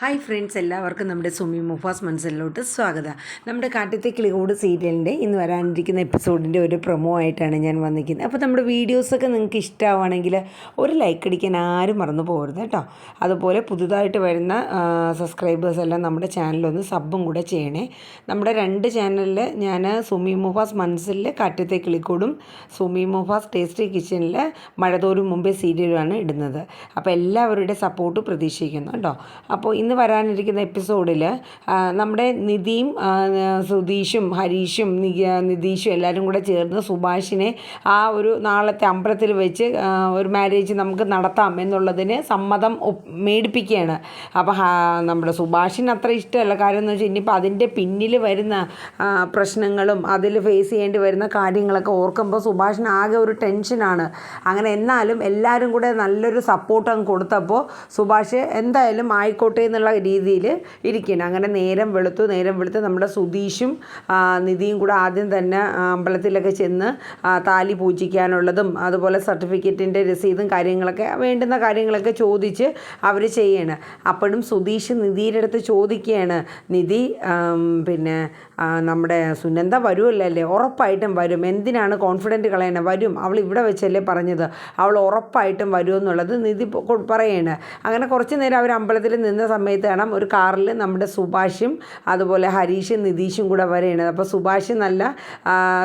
Hi friends എല്ലാവർക്കും നമ്മുടെ സുമി മുഫാസ് മനസ്സിലോട്ട് സ്വാഗതം. നമ്മുടെ കാട്ടത്തെ കിളികൂട് സീരിയലിന്റെ ഇന്ന് വരാനിരിക്കുന്ന എപ്പിസോഡിന്റെ ഒരു പ്രൊമോ ആയിട്ടാണ് ഞാൻ വന്നിരിക്കുന്നത്. അപ്പോൾ നമ്മുടെ വീഡിയോസൊക്കെ നിങ്ങൾക്ക് ഇഷ്ടമാണെങ്കിൽ ഒരു ലൈക്ക് അടിക്കാൻ ആരും മറന്നു പോകരുത് കേട്ടോ. അതുപോലെ പുതുതായിട്ട് വരുന്ന സബ്സ്ക്രൈബേഴ്സ് എല്ലാം നമ്മുടെ ചാനലൊന്ന് സബും കൂടെ ചെയ്യണേ. നമ്മുടെ രണ്ട് ചാനലിൽ ഞാൻ സുമി മുഫാസ് മനസ്സിൽ കാട്ടത്തെ കിളിക്കൂടും സുമി മുഫാസ് ടേസ്റ്റി കിച്ചണിൽ മഴതോരും മുമ്പേ സീരിയലുമാണ് ഇടുന്നത്. അപ്പോൾ എല്ലാവരുടെ സപ്പോർട്ട് പ്രതീക്ഷിക്കുന്നു കേട്ടോ. അപ്പോൾ ഇന്ന് വരാനിരിക്കുന്ന എപ്പിസോഡിൽ നമ്മുടെ നിധിയും സുധീഷും ഹരീഷും നിതീഷും എല്ലാവരും കൂടെ ചേർന്ന് സുഭാഷിനെ ആ ഒരു നാളത്തെ അമ്പലത്തിൽ വെച്ച് ഒരു മാരേജ് നമുക്ക് നടത്താം എന്നുള്ളതിന് സമ്മതം മേടിപ്പിക്കുകയാണ്. അപ്പോൾ നമ്മുടെ സുഭാഷിന് അത്ര ഇഷ്ടമല്ല. കാര്യം എന്ന് വെച്ചാൽ ഇനിയിപ്പോൾ അതിന്റെ പിന്നിൽ വരുന്ന പ്രശ്നങ്ങളും അതിൽ ഫേസ് ചെയ്യേണ്ടി വരുന്ന കാര്യങ്ങളൊക്കെ ഓർക്കുമ്പോൾ സുഭാഷിന് ആകെ ഒരു ടെൻഷനാണ് അങ്ങനെ എന്നാലും എല്ലാവരും കൂടെ നല്ലൊരു സപ്പോർട്ട് അങ്ങ് കൊടുത്തപ്പോൾ സുഭാഷ് എന്തായാലും ആയിക്കോട്ടെ എന്നുള്ള രീതിയിൽ ഇരിക്കണം അങ്ങനെ നേരം വെളുത്തു നേരം വെളുത്ത് നമ്മുടെ സുധീഷും നിധിയും കൂടെ ആദ്യം തന്നെ അമ്പലത്തിലൊക്കെ ചെന്ന് താലി പൂജിക്കാനുള്ളതും അതുപോലെ സർട്ടിഫിക്കറ്റിന്റെ രസീതും കാര്യങ്ങളൊക്കെ വേണ്ടുന്ന കാര്യങ്ങളൊക്കെ ചോദിച്ച് അവർ ചെയ്യണം. അപ്പോഴും സുധീഷ് നിധിയുടെ അടുത്ത് ചോദിക്കുകയാണ് നിധി പിന്നെ നമ്മുടെ സുനന്ദ വരുമല്ലോ ഉറപ്പായിട്ടും വരും. എന്തിനാണ് കോൺഫിഡന്റ് കളയണം? വരും. അവൾ ഇവിടെ വെച്ചല്ലേ പറഞ്ഞത്. അവൾ ഉറപ്പായിട്ടും വരും എന്നുള്ളത് നിധി പറയുകയാണ് അങ്ങനെ കുറച്ച് നേരം അവർ അമ്പലത്തിൽ നിന്ന സമയത്ത് കാണാം ഒരു കാറിൽ നമ്മുടെ സുഭാഷും അതുപോലെ ഹരീഷും നിതീഷും കൂടെ വരെയാണ് അപ്പോൾ സുഭാഷ് നല്ല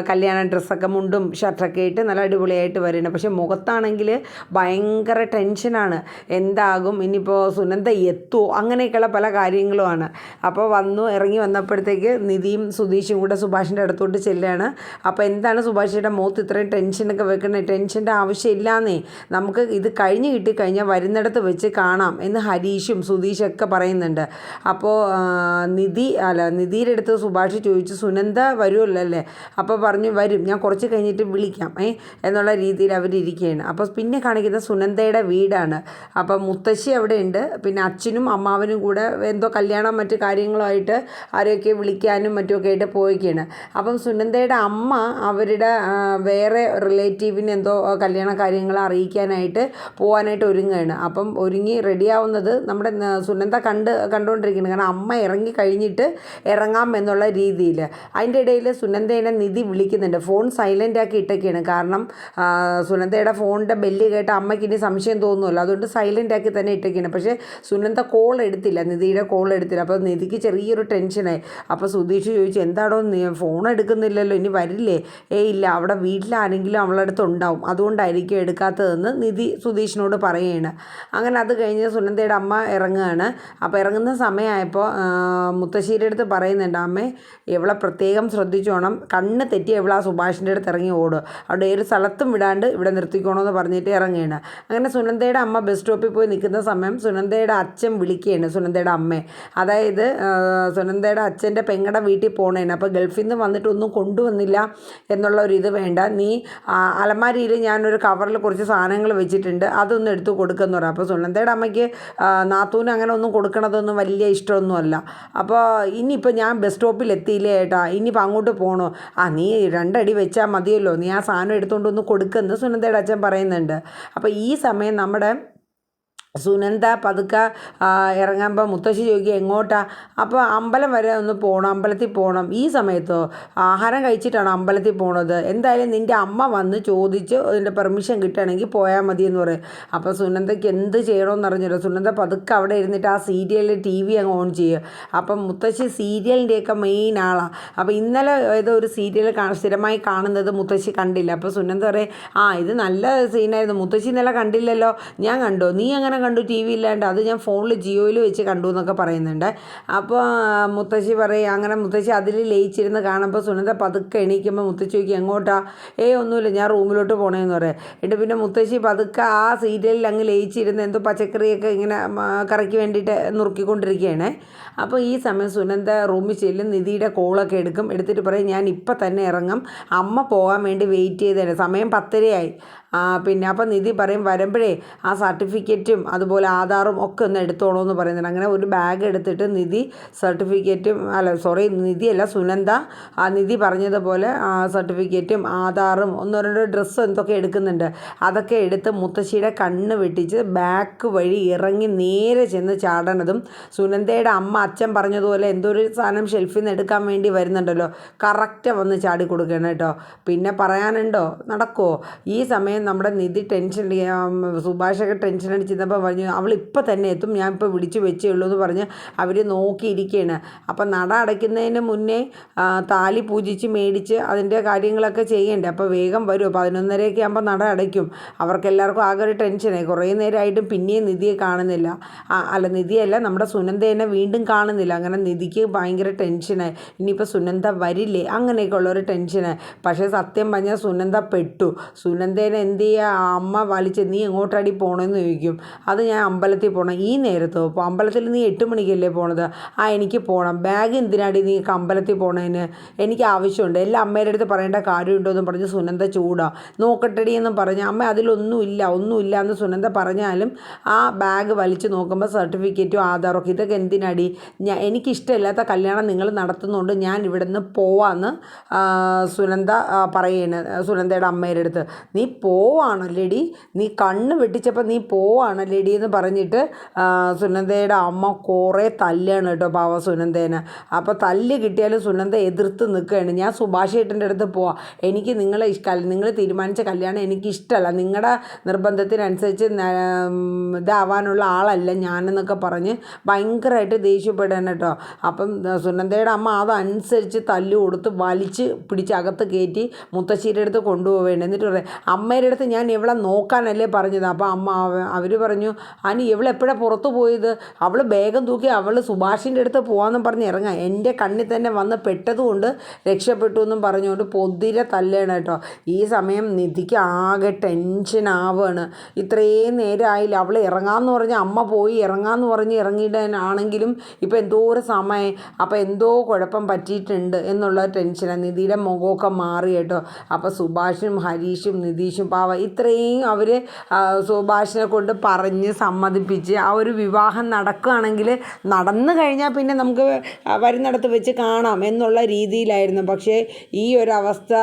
കല്യാണ ഡ്രസ്സൊക്കെ മുണ്ടും ഷർട്ടൊക്കെ ഇട്ട് നല്ല അടിപൊളിയായിട്ട് വരെയാണ് പക്ഷേ മുഖത്താണെങ്കിൽ ഭയങ്കര ടെൻഷനാണ്. എന്താകും? ഇനിയിപ്പോൾ സുനന്ദ എത്തുമോ അങ്ങനെയൊക്കെയുള്ള പല കാര്യങ്ങളുമാണ്. അപ്പോൾ വന്നു ഇറങ്ങി വന്നപ്പോഴത്തേക്ക് നിധിയും സുധീഷും കൂടെ സുഭാഷിന്റെ അടുത്തോട്ട് ചെല്ലുകയാണ് അപ്പോൾ എന്താണ് സുഭാഷിയുടെ മുഖത്ത് ഇത്രയും ടെൻഷനൊക്കെ വെക്കുന്നത് ടെൻഷന്റെ ആവശ്യമില്ലാന്നേ. നമുക്ക് ഇത് കഴിഞ്ഞ് കിട്ടിക്കഴിഞ്ഞാൽ വരുന്നിടത്ത് വെച്ച് കാണാം എന്ന് ഹരീഷും സുധീഷൊക്കെ പറയുന്നുണ്ട്. അപ്പോൾ നിധി അല്ല നിധിയുടെ അടുത്ത് സുഭാഷ് ചോദിച്ചു സുനന്ദ വരുമല്ലോ അല്ലേ അപ്പോൾ പറഞ്ഞു വരും. ഞാൻ കുറച്ച് കഴിഞ്ഞിട്ട് വിളിക്കാം ഏ? എന്നുള്ള രീതിയിൽ അവരിയ്ക്കുകയാണ് അപ്പോൾ പിന്നെ കാണിക്കുന്ന സുനന്ദയുടെ വീടാണ്. അപ്പോൾ മുത്തശ്ശി അവിടെ ഉണ്ട്. പിന്നെ അച്ഛനും അമ്മാവനും കൂടെ എന്തോ കല്യാണം മറ്റു കാര്യങ്ങളുമായിട്ട് ആരെയൊക്കെ വിളിക്കാനും മറ്റുമൊക്കെ ആയിട്ട് പോയിക്കാണ്. അപ്പം സുനന്ദയുടെ അമ്മ അവരുടെ വേറെ റിലേറ്റീവിന് എന്തോ കല്യാണ കാര്യങ്ങൾ അറിയിക്കാനായിട്ട് പോകാനായിട്ട് ഒരുങ്ങുകയാണ്. അപ്പം ഒരുങ്ങി റെഡിയാവുന്നത് നമ്മുടെ സുനന്ദ കണ്ട് കണ്ടുകൊണ്ടിരിക്കുന്നത് കാരണം അമ്മ ഇറങ്ങി കഴിഞ്ഞിട്ട് ഇറങ്ങാം എന്നുള്ള രീതിയിൽ. അതിന്റെ ഇടയിൽ സുനന്ദയുടെ നിധി വിളിക്കുന്നുണ്ട്. ഫോൺ സൈലന്റ് ആക്കി ഇട്ടൊക്കെയാണ്. കാരണം സുനന്ദയുടെ ഫോണിന്റെ ബെല്ല് കേട്ട് അമ്മയ്ക്ക് ഇനി സംശയം തോന്നുമല്ലോ. അതുകൊണ്ട് സൈലന്റ് ആക്കി തന്നെ ഇട്ടൊക്കെയാണ്. പക്ഷേ സുനന്ദ കോൾ എടുത്തില്ല. നിധിയുടെ കോൾ എടുത്തില്ല. അപ്പോൾ നിധിക്ക് ചെറിയൊരു ടെൻഷനായി അപ്പോൾ സുധീഷ് ചോദിച്ചു എന്താടോ ഫോൺ എടുക്കുന്നില്ലല്ലോ? ഇനി വരില്ലേ? ഏയ് ഇല്ല. അവിടെ വീട്ടിലാരെങ്കിലും അവളുടെ അടുത്ത് ഉണ്ടാവും. അതുകൊണ്ടായിരിക്കും എടുക്കാത്തതെന്ന് നിധി സുധീഷിനോട് പറയുകയാണ് അങ്ങനെ അത് കഴിഞ്ഞ് സുനന്ദയുടെ അമ്മ ഇറങ്ങുകയാണ്. അപ്പോൾ ഇറങ്ങുന്ന സമയമായപ്പോൾ മുത്തശ്ശിയുടെ അടുത്ത് പറയുന്നുണ്ട് അമ്മേ ഇവളെ പ്രത്യേകം ശ്രദ്ധിച്ചോണം. കണ്ണ് തെറ്റി ഇവളെ ആ സുഭാഷിന്റെ അടുത്ത് ഇറങ്ങി ഓടുക. അവിടെ ഏത് സ്ഥലത്തും വിടാണ്ട് ഇവിടെ നിർത്തിക്കോണമെന്ന് പറഞ്ഞിട്ട് ഇറങ്ങുകയാണ്. അങ്ങനെ സുനന്ദയുടെ അമ്മ ബസ് സ്റ്റോപ്പിൽ പോയി നിൽക്കുന്ന സമയം സുനന്ദയുടെ അച്ഛൻ വിളിക്കുകയാണ് സുനന്ദയുടെ അമ്മയെ അതായത് സുനന്ദയുടെ അച്ഛന്റെ പെങ്ങടെ വീട്ടിൽ പോകണേന് അപ്പോൾ ഗൾഫിൽ നിന്ന് വന്നിട്ടൊന്നും കൊണ്ടുവന്നില്ല എന്നുള്ള ഒരു ഇത് വേണ്ട. നീ അലമാരിയിൽ ഞാനൊരു കവറിൽ കുറച്ച് സാധനങ്ങൾ വെച്ചിട്ടുണ്ട്. അതൊന്ന് എടുത്ത് കൊടുക്കുമെന്ന് പറയാം. അപ്പോൾ സുനന്ദയുടെ അമ്മയ്ക്ക് നാത്തൂന് അങ്ങനെ ഒന്നും കൊടുക്കണതൊന്നും വലിയ ഇഷ്ടമൊന്നുമല്ല. അപ്പോൾ ഇനിയിപ്പോൾ ഞാൻ ബസ് സ്റ്റോപ്പിൽ എത്തിയില്ലേ ഏട്ടാ? ഇനിയിപ്പോൾ അങ്ങോട്ട് പോകണോ ആ നീ രണ്ടടി വെച്ചാൽ മതിയല്ലോ. നീ ആ സാധനം എടുത്തുകൊണ്ട് ഒന്ന് കൊടുക്കുമെന്ന് സുനന്ദയുടെ അച്ഛൻ പറയുന്നുണ്ട്. അപ്പോൾ ഈ സമയം നമ്മുടെ സുനന്ദ പതുക്കെ ഇറങ്ങുമ്പോൾ മുത്തശ്ശി ചോദിക്കുക എങ്ങോട്ടാണ് അപ്പോൾ അമ്പലം വരെ ഒന്ന് പോകണം അമ്പലത്തിൽ പോകണം ഈ സമയത്തോ ആഹാരം കഴിച്ചിട്ടാണ് അമ്പലത്തിൽ പോണത്? എന്തായാലും നിന്റെ അമ്മ വന്ന് ചോദിച്ച് അതിന്റെ പെർമിഷൻ കിട്ടുകയാണെങ്കിൽ പോയാൽ മതി എന്ന് പറയും. അപ്പോൾ സുനന്ദയ്ക്ക് എന്ത് ചെയ്യണമെന്ന് അറിഞ്ഞില്ല സുനന്ദ പതുക്കെ അവിടെ ഇരുന്നിട്ട് ആ സീരിയലിൽ ടി വി അങ്ങ് ഓൺ ചെയ്യുക അപ്പം മുത്തശ്ശി സീരിയലിന്റെയൊക്കെ മെയിൻ ആളാണ് അപ്പോൾ ഇന്നലെ ഏതോ ഒരു സീരിയൽ സ്ഥിരമായി കാണുന്നത് മുത്തശ്ശി കണ്ടില്ല. അപ്പോൾ സുനന്ദ പറയും ആ ഇത് നല്ല സീനായിരുന്നു മുത്തശ്ശി ഇന്നലെ കണ്ടില്ലല്ലോ. ഞാൻ കണ്ടോ? നീ അങ്ങനെ കണ്ടു ടി വി ഇല്ലാണ്ട്. അത് ഞാൻ ഫോണിൽ ജിയോയിൽ വെച്ച് കണ്ടു എന്നൊക്കെ പറയുന്നുണ്ട്. അപ്പോൾ മുത്തശ്ശി പറയും അങ്ങനെ മുത്തശ്ശി അതിൽ ലയിച്ചിരുന്ന് കാണുമ്പോൾ സുനന്ദ പതുക്കെ എണീക്കുമ്പോൾ മുത്തശ്ശി ചോദിക്കും എങ്ങോട്ടാ? ഏയ് ഒന്നുമില്ല ഞാൻ റൂമിലോട്ട് പോണേന്ന് പറയാം. എന്നിട്ട് പിന്നെ മുത്തശ്ശി പതുക്കെ ആ സീരിയലിൽ അങ്ങ് ലയിച്ചിരുന്ന് എന്തോ പച്ചക്കറിയൊക്കെ ഇങ്ങനെ കറക്കി വേണ്ടിയിട്ട് നുറുക്കിക്കൊണ്ടിരിക്കുകയാണ്. അപ്പോൾ ഈ സമയം സുനന്ദ റൂമിൽ ചെല്ലും നിധിയുടെ കോളൊക്കെ എടുക്കും. എടുത്തിട്ട് പറയും ഞാൻ ഇപ്പം തന്നെ ഇറങ്ങും. അമ്മ പോകാൻ വേണ്ടി വെയിറ്റ് ചെയ്തതാണ് സമയം പത്തരയായി. പിന്നെ അപ്പം നിധി പറയും വരുമ്പോഴേ ആ സർട്ടിഫിക്കറ്റും അതുപോലെ ആധാറും ഒക്കെ ഒന്ന് എടുത്തോളൂ എന്ന് പറയുന്നുണ്ട്. അങ്ങനെ ഒരു ബാഗ് എടുത്തിട്ട് നിധി സർട്ടിഫിക്കറ്റും അല്ല സോറി നിധി അല്ല സുനന്ദ ആ നിധി പറഞ്ഞതുപോലെ ആ സർട്ടിഫിക്കറ്റും ആധാറും ഒന്നോ രണ്ടോ ഡ്രസ്സും എന്തൊക്കെ എടുക്കുന്നുണ്ട്. അതൊക്കെ എടുത്ത് മുത്തശ്ശിയുടെ കണ്ണ് വെട്ടിച്ച് ബാക്ക് വഴി ഇറങ്ങി നേരെ ചെന്ന് ചാടണതും സുനന്ദയുടെ അമ്മ അച്ഛൻ പറഞ്ഞതുപോലെ എന്തോ ഒരു സാധനം ഷെൽഫിൽ നിന്ന് എടുക്കാൻ വേണ്ടി വരുന്നുണ്ടല്ലോ. കറക്റ്റ് വന്ന് ചാടി കൊടുക്കണം കേട്ടോ. പിന്നെ പറയാനുണ്ടോ? നടക്കുമോ ഈ സമയം നമ്മുടെ നിധി ടെൻഷൻ സുഭാഷൊക്കെ ടെൻഷൻ അടിച്ചിരുന്നപ്പോൾ പറഞ്ഞു അവൾ ഇപ്പം തന്നെ എത്തും ഞാൻ ഇപ്പോൾ വിളിച്ചു വെച്ചേ ഉള്ളൂ എന്ന് പറഞ്ഞ് അവർ നോക്കിയിരിക്കുകയാണ് അപ്പം നട അടയ്ക്കുന്നതിന് മുന്നേ താലി പൂജിച്ച് മേടിച്ച് അതിന്റെ കാര്യങ്ങളൊക്കെ ചെയ്യണ്ടേ. അപ്പോൾ വേഗം വരും പതിനൊന്നരയൊക്കെ ആകുമ്പോൾ നട അടയ്ക്കും. അവർക്കെല്ലാവർക്കും ആകെ ഒരു ടെൻഷനായി കുറേ നേരമായിട്ടും പിന്നെയും നിധിയെ കാണുന്നില്ല. അല്ല നിധിയല്ല നമ്മുടെ സുനന്ദേനെ വീണ്ടും കാണുന്നില്ല. അങ്ങനെ നിധിക്ക് ഭയങ്കര ടെൻഷനായി ഇനിയിപ്പോൾ സുനന്ദ വരില്ലേ? അങ്ങനെയൊക്കെ ഉള്ളൊരു ടെൻഷനായി പക്ഷേ സത്യം പറഞ്ഞാൽ സുനന്ദ പെട്ടു. സുനന്ദേനെ എന്ത് ചെയ്യുക അമ്മ വലിച്ച് നീ എങ്ങോട്ടടി പോകണമെന്ന് ചോദിക്കും. അത് ഞാൻ അമ്പലത്തിൽ പോകണം ഈ നേരത്തോ? അപ്പോൾ അമ്പലത്തിൽ നീ എട്ട് മണിക്കല്ലേ പോണത്? ആ എനിക്ക് പോകണം ബാഗ് എന്തിനാടി നീ അമ്പലത്തിൽ പോണതിന് എനിക്ക് ആവശ്യമുണ്ട്. എല്ലാ അമ്മയുടെ അടുത്ത് പറയേണ്ട കാര്യമുണ്ടോ എന്ന് പറഞ്ഞ് സുനന്ദ ചൂടാ. നോക്കട്ടടി എന്ന് പറഞ്ഞ് അമ്മ അതിലൊന്നുമില്ല ഒന്നുമില്ല എന്ന് സുനന്ദ പറഞ്ഞാലും ആ ബാഗ് വലിച്ച് നോക്കുമ്പോൾ സർട്ടിഫിക്കറ്റും ആധാറൊക്കെ ഇതൊക്കെ എന്തിനാടി? ഞാൻ എനിക്കിഷ്ടമില്ലാത്ത കല്യാണം നിങ്ങൾ നടത്തുന്നുണ്ട് ഞാൻ ഇവിടെ നിന്ന് പോവാന്ന് സുനന്ദ പറയണ സുനന്ദയുടെ അമ്മയുടെ അടുത്ത്. നീ പോവാണല്ലേടി? നീ കണ്ണ് വെട്ടിച്ചപ്പോൾ നീ പോവാണല്ലേടി എന്ന് പറഞ്ഞിട്ട് സുനന്ദയുടെ അമ്മ കുറേ തല്ലാണ് കേട്ടോ പാവ സുനന്ദേനെ. അപ്പോൾ തല്ല് കിട്ടിയാലും സുനന്ദ എതിർത്ത് നിൽക്കുകയാണ് ഞാൻ സുഭാഷ് ഏട്ടന്റെ അടുത്ത് പോവാം. എനിക്ക് നിങ്ങളെ നിങ്ങൾ തീരുമാനിച്ച കല്യാണം എനിക്ക് ഇഷ്ടമല്ല നിങ്ങളുടെ നിർബന്ധത്തിനനുസരിച്ച് ഇതാവാനുള്ള ആളല്ല ഞാനെന്നൊക്കെ പറഞ്ഞ് ഭയങ്കരമായിട്ട് ദേഷ്യപ്പെടാൻ കേട്ടോ. അപ്പം സുനന്ദയുടെ അമ്മ അതനുസരിച്ച് തല്ല് കൊടുത്ത് വലിച്ച് പിടിച്ച് അകത്ത് കയറ്റി മുത്തശ്ശീരുടെ അടുത്ത് കൊണ്ടുപോവേണ്ട എന്നിട്ട് പറയാം അമ്മയുടെ അടുത്ത് ഞാൻ ഇവളെ നോക്കാനല്ലേ പറഞ്ഞത്. അപ്പോൾ അമ്മ അവർ പറഞ്ഞു അനി ഇവളെപ്പോഴാണ് പുറത്തു പോയത്? അവൾ വേഗം തൂക്കി അവൾ സുഭാഷിന്റെ അടുത്ത് പോകാമെന്നും പറഞ്ഞ് ഇറങ്ങാം. എന്റെ കണ്ണിൽ തന്നെ വന്ന് പെട്ടതുകൊണ്ട് രക്ഷപ്പെട്ടു എന്നും പറഞ്ഞുകൊണ്ട് പൊതിരെ തല്ലേണ് കേട്ടോ. ഈ സമയം നിധിക്ക് ആകെ ടെൻഷൻ ആവുകയാണ് ഇത്രയും നേരമായില്ല അവൾ ഇറങ്ങാമെന്ന് പറഞ്ഞ് അമ്മ പോയി ഇറങ്ങാമെന്ന് പറഞ്ഞ് ഇറങ്ങിയിട്ടാണെങ്കിലും ഇപ്പോൾ എന്തോ ഒരു സമയം അപ്പോൾ എന്തോ കുഴപ്പം പറ്റിയിട്ടുണ്ട് എന്നുള്ള ടെൻഷനാണ് നിധിയുടെ മുഖമൊക്കെ മാറി കേട്ടോ. അപ്പോൾ സുഭാഷും ഹരീഷും നിതീഷും ഇത്രയും അവർ സുഭാഷിനെ കൊണ്ട് പറഞ്ഞ് സമ്മതിപ്പിച്ച് ആ ഒരു വിവാഹം നടക്കുകയാണെങ്കിൽ നടന്നു കഴിഞ്ഞാൽ പിന്നെ നമുക്ക് വരുന്നിടത്ത് വെച്ച് കാണാം എന്നുള്ള രീതിയിലായിരുന്നു. പക്ഷേ ഈ ഒരു അവസ്ഥ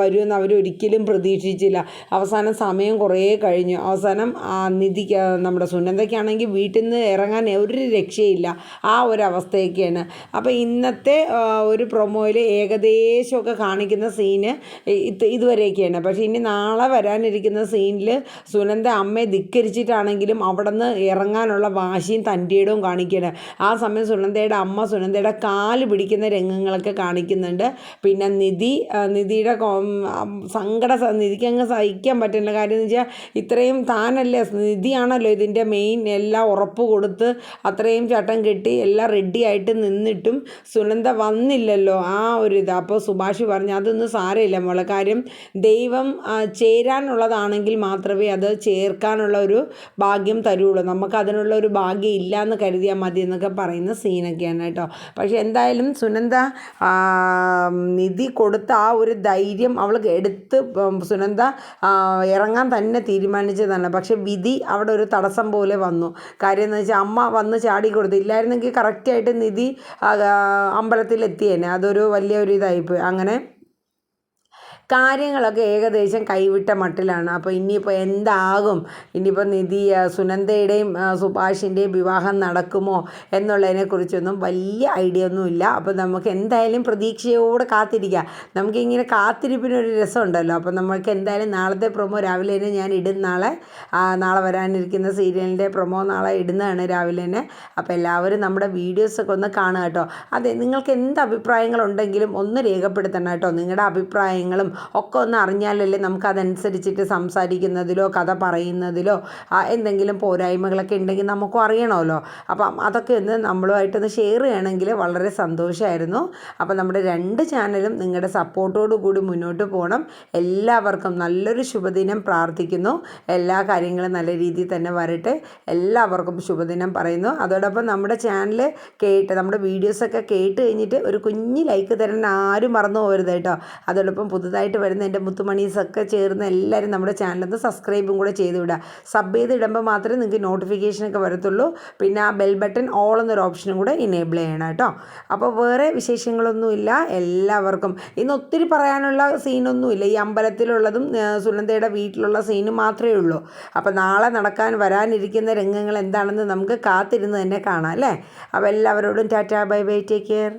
വരുമെന്ന് അവരൊരിക്കലും പ്രതീക്ഷിച്ചില്ല. അവസാനം സമയം കുറേ കഴിഞ്ഞു. അവസാനം നിധിക്ക് നമ്മുടെ സുനന്ദയ്ക്കാണെങ്കിൽ വീട്ടിൽ നിന്ന് ഇറങ്ങാൻ ഒരു രക്ഷയില്ല. ആ ഒരു അപ്പോൾ ഇന്നത്തെ ഒരു പ്രൊമോയിൽ ഏകദേശമൊക്കെ കാണിക്കുന്ന സീന് ഇത് ഇതുവരെയൊക്കെയാണ്. പക്ഷേ ഇനി നാളെ വരാനിരിക്കുന്ന സീനിൽ സുനന്ദ അമ്മയെ ധിക്കരിച്ചിട്ടാണെങ്കിലും അവിടെ നിന്ന് ഇറങ്ങാനുള്ള വാശിയും തന്റെയിടവും കാണിക്കുകയാണ്. ആ സമയം സുനന്ദയുടെ അമ്മ സുനന്ദയുടെ കാൽ പിടിക്കുന്ന രംഗങ്ങളൊക്കെ കാണിക്കുന്നുണ്ട്. പിന്നെ നിധി നിധിയുടെ സങ്കട നിധിക്ക് അങ്ങ് സഹിക്കാൻ പറ്റുന്ന കാര്യം എന്ന് വെച്ചാൽ ഇത്രയും താനല്ലേ നിധിയാണല്ലോ ഇതിന്റെ മെയിൻ എല്ലാം ഉറപ്പ് കൊടുത്ത് അത്രയും ചട്ടം കെട്ടി എല്ലാം റെഡിയായിട്ട് നിന്നിട്ടും സുനന്ദ വന്നില്ലല്ലോ ആ ഒരു ഇത്. അപ്പോൾ സുഭാഷ് പറഞ്ഞു അതൊന്നും സാരമില്ല മോളെ. കാര്യം ദൈവം ചേരാനുള്ളതാണെങ്കിൽ മാത്രമേ അത് ചേർക്കാനുള്ള ഒരു ഭാഗ്യം തരുള്ളൂ. നമുക്ക് അതിനുള്ള ഒരു ഭാഗ്യം ഇല്ല എന്ന് കരുതിയാൽ മതി എന്നൊക്കെ പറയുന്ന സീനൊക്കെയാണ് കേട്ടോ. പക്ഷേ എന്തായാലും സുനന്ദ നിധി കൊടുത്ത ആ ഒരു ധൈര്യം അവൾ എടുത്ത് സുനന്ദ ഇറങ്ങാൻ തന്നെ തീരുമാനിച്ചതാണ്. പക്ഷേ വിധി അവിടെ ഒരു തടസ്സം പോലെ വന്നു. കാര്യം എന്ന് വെച്ചാൽ അമ്മ വന്ന് ചാടി കൊടുത്തു. ഇല്ലായിരുന്നെങ്കിൽ കറക്റ്റായിട്ട് നിധി അമ്പലത്തിൽ അമ്പലത്തിലെത്തിയേനെ. അതൊരു വലിയ ഒരു ഇതായിപ്പോയി അങ്ങനെ കാര്യങ്ങളൊക്കെ ഏകദേശം കൈവിട്ട മട്ടിലാണ്. അപ്പോൾ ഇനിയിപ്പോൾ എന്താകും? ഇനിയിപ്പോൾ നിധി സുനന്ദയുടെയും സുഭാഷിന്റെയും വിവാഹം നടക്കുമോ എന്നുള്ളതിനെക്കുറിച്ചൊന്നും വലിയ ഐഡിയ ഒന്നുമില്ല അപ്പോൾ നമുക്ക് എന്തായാലും പ്രതീക്ഷയോടെ കാത്തിരിക്കാം. നമുക്കിങ്ങനെ കാത്തിരിപ്പിനൊരു രസമുണ്ടല്ലോ. അപ്പോൾ നമുക്ക് എന്തായാലും നാളത്തെ പ്രൊമോ രാവിലെ തന്നെ ഞാൻ ഇടും നാളെ. നാളെ വരാനിരിക്കുന്ന സീരിയലിന്റെ പ്രൊമോ നാളെ ഇടുന്നതാണ് രാവിലെ തന്നെ. അപ്പോൾ എല്ലാവരും നമ്മുടെ വീഡിയോസൊക്കെ ഒന്ന് കാണുക കേട്ടോ. അതെ നിങ്ങൾക്ക് എന്ത് അഭിപ്രായങ്ങളുണ്ടെങ്കിലും ഒന്ന് രേഖപ്പെടുത്തണം കേട്ടോ. നിങ്ങളുടെ അഭിപ്രായങ്ങളും ഒക്കെ ഒന്ന് അറിഞ്ഞാലല്ലേ നമുക്ക് അതനുസരിച്ചിട്ട് സംസാരിക്കുന്നതിലോ കഥ പറയുന്നതിലോ എന്തെങ്കിലും പോരായ്മകളൊക്കെ ഉണ്ടെങ്കിൽ നമുക്കും അറിയണമല്ലോ. അപ്പം അതൊക്കെ ഒന്ന് നമ്മളുമായിട്ടൊന്ന് ഷെയർ ചെയ്യണമെങ്കിൽ വളരെ സന്തോഷമായിരുന്നു. അപ്പം നമ്മുടെ രണ്ട് ചാനലും നിങ്ങളുടെ സപ്പോർട്ടോടു കൂടി മുന്നോട്ട് പോകണം. എല്ലാവർക്കും നല്ലൊരു ശുഭദിനം പ്രാർത്ഥിക്കുന്നു. എല്ലാ കാര്യങ്ങളും നല്ല രീതിയിൽ തന്നെ വരട്ടെ. എല്ലാവർക്കും ശുഭദിനം പറയുന്നു. അതോടൊപ്പം നമ്മുടെ ചാനൽ കേട്ട് നമ്മുടെ വീഡിയോസൊക്കെ കേട്ട് കഴിഞ്ഞിട്ട് ഒരു കുഞ്ഞ് ലൈക്ക് തരാൻ ആരും മറന്നു പോകരുത് കേട്ടോ. അതോടൊപ്പം പുതുതായി പുതുതായിട്ട് വരുന്ന എന്റെ മുത്തുമണീസൊക്കെ ചേർന്ന് എല്ലാവരും നമ്മുടെ ചാനലൊന്ന് സബ്സ്ക്രൈബും കൂടെ ചെയ്ത് വിടുക സബ് ചെയ്ത് ഇടുമ്പോൾ മാത്രമേ നിങ്ങൾക്ക് നോട്ടിഫിക്കേഷനൊക്കെ വരത്തുള്ളൂ. പിന്നെ ആ ബെൽ ബട്ടൺ ഓൾ എന്നൊരു ഓപ്ഷനും കൂടെ ഇനേബിൾ ചെയ്യണം കേട്ടോ. അപ്പോൾ വേറെ വിശേഷങ്ങളൊന്നുമില്ല. എല്ലാവർക്കും ഇന്ന് ഒത്തിരി പറയാനുള്ള സീനൊന്നുമില്ല ഈ അമ്പലത്തിലുള്ളതും സുനന്ദയുടെ വീട്ടിലുള്ള സീനും മാത്രമേ ഉള്ളൂ. അപ്പോൾ നാളെ നടക്കാൻ വരാനിരിക്കുന്ന രംഗങ്ങൾ എന്താണെന്ന് നമുക്ക് കാത്തിരുന്ന് തന്നെ കാണാം അല്ലേ? അപ്പോൾ എല്ലാവരോടും tata bye bye take care